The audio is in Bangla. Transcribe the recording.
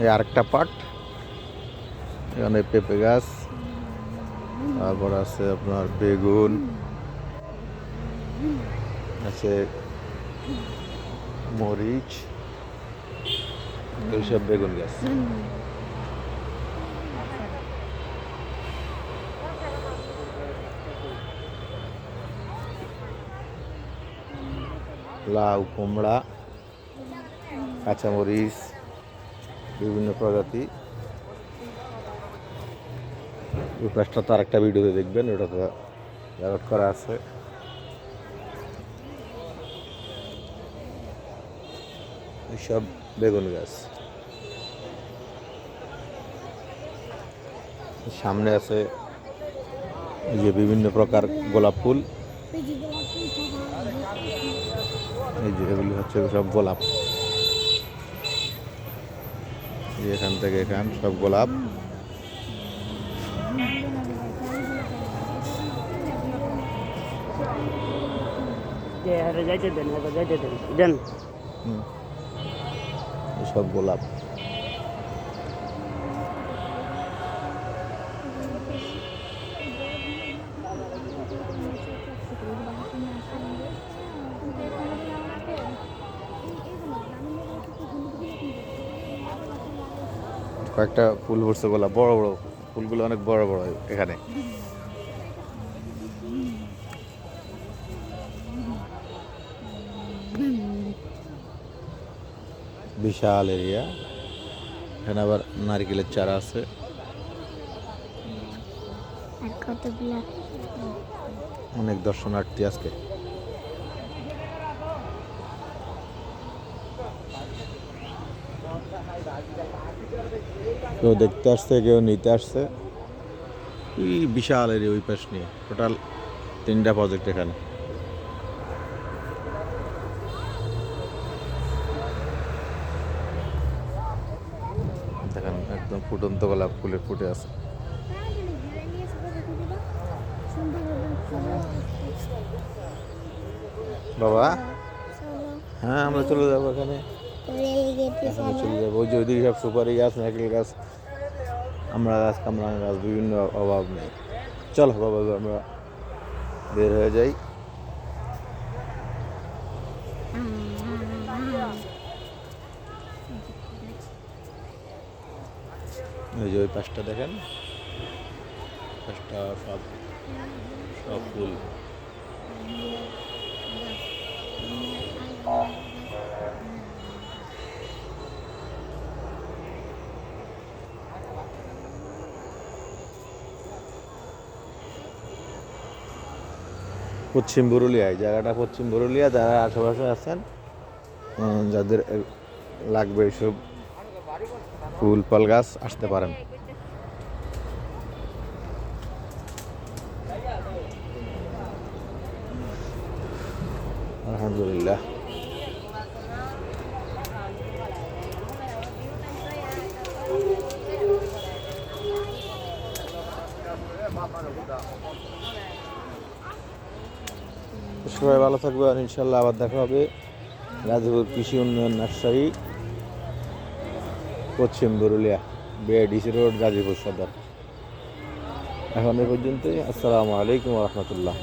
এই আরেকটা পাট। এখানে পেঁপে গাছ, তারপর আছে আপনার বেগুন, আছে মরিচ এইসব বেগুন গাছ। লাউ কুমড়া, কাঁচামরিচ বিভিন্ন প্রজাতি। এই পাশটা তো আরেকটা ভিডিওতে দেখবেন, ওটা তো করা আছে। এইসব বেগুন গাছ। সামনে আছে যে বিভিন্ন প্রকার গোলাপ ফুল। এই যে এগুলি হচ্ছে সব গোলাপ। যে এখান থেকে এখান সব গোলাপ। সব গোলাপ। কয়েকটা ফুল ভরছে গোলাপ বড় বড় ফুলগুলো অনেক বড় বড় এখানে। বিশাল এরিয়া। এখানে আবার নারকেলের চারা আছে। অনেক দর্শনার্থী আজকে। কেউ দেখতে আসছে কেউ নিতে আসছে। এই বিশাল এরিয়া ওই পাশ নিয়ে। টোটাল তিনটা প্রজেক্ট এখানে। দেখেন একদম ফুটন্ত গোলাপ ফুলে ফুটে আছে। বাবা? হ্যাঁ আমরা চলে যাব এখানে। এখানে চলে যাব ওই যে ওইদিকে সব সুপারি গাছ নারকেল গাছ আমরা গাছ কামরাঙা গাছ বিভিন্ন অভাব নেই চলো বাবা আমরা বের হয়ে যাই ওই যে ওই পাশটা দেখেন পাশটা সব সব ফুল পশ্চিম পুরুলিয়া এই জায়গাটা পশ্চিম পুরুলিয়া, যারা আশেপাশে আছেন যাদের লাগবে এইসব ফুল, ফল গাছ, আসতে পারেন। আলহামদুলিল্লাহ। সবাই ভালো থাকবে আর ইনশাল্লাহ আবার দেখা হবে। গাজীপুর কৃষি উন্নয়ন নার্সারি, পশ্চিম বরুলিয়া বিআইডিসি রোড, গাজীপুর সদর। এখন এ পর্যন্তই। আসসালামু আলাইকুম রহমতুল্লাহ।